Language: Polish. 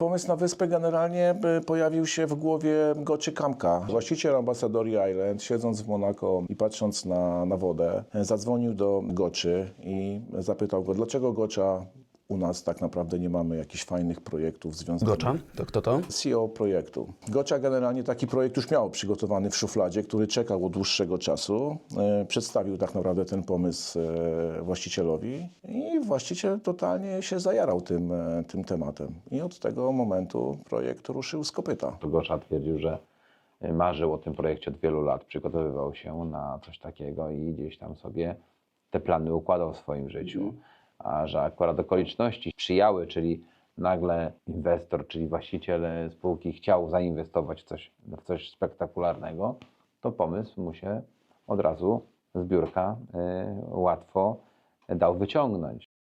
Pomysł na wyspę generalnie pojawił się w głowie Goczy Kamka. Właściciel ambasadori Island, siedząc w Monako i patrząc na, na wodę, zadzwonił do Goczy i zapytał go, dlaczego Gocza u nas tak naprawdę nie mamy jakichś fajnych projektów związanych Gocza? To kto to? CEO projektu. Gocza generalnie taki projekt już miał przygotowany w szufladzie, który czekał od dłuższego czasu. E, przedstawił tak naprawdę ten pomysł e, właścicielowi i właściciel totalnie się zajarał tym, e, tym tematem. I od tego momentu projekt ruszył z kopyta. Gosza twierdził, że marzył o tym projekcie od wielu lat, przygotowywał się na coś takiego i gdzieś tam sobie te plany układał w swoim życiu. A że akurat okoliczności sprzyjały, czyli nagle inwestor, czyli właściciel spółki chciał zainwestować w coś, w coś spektakularnego, to pomysł mu się od razu z biurka y, łatwo dał wyciągnąć.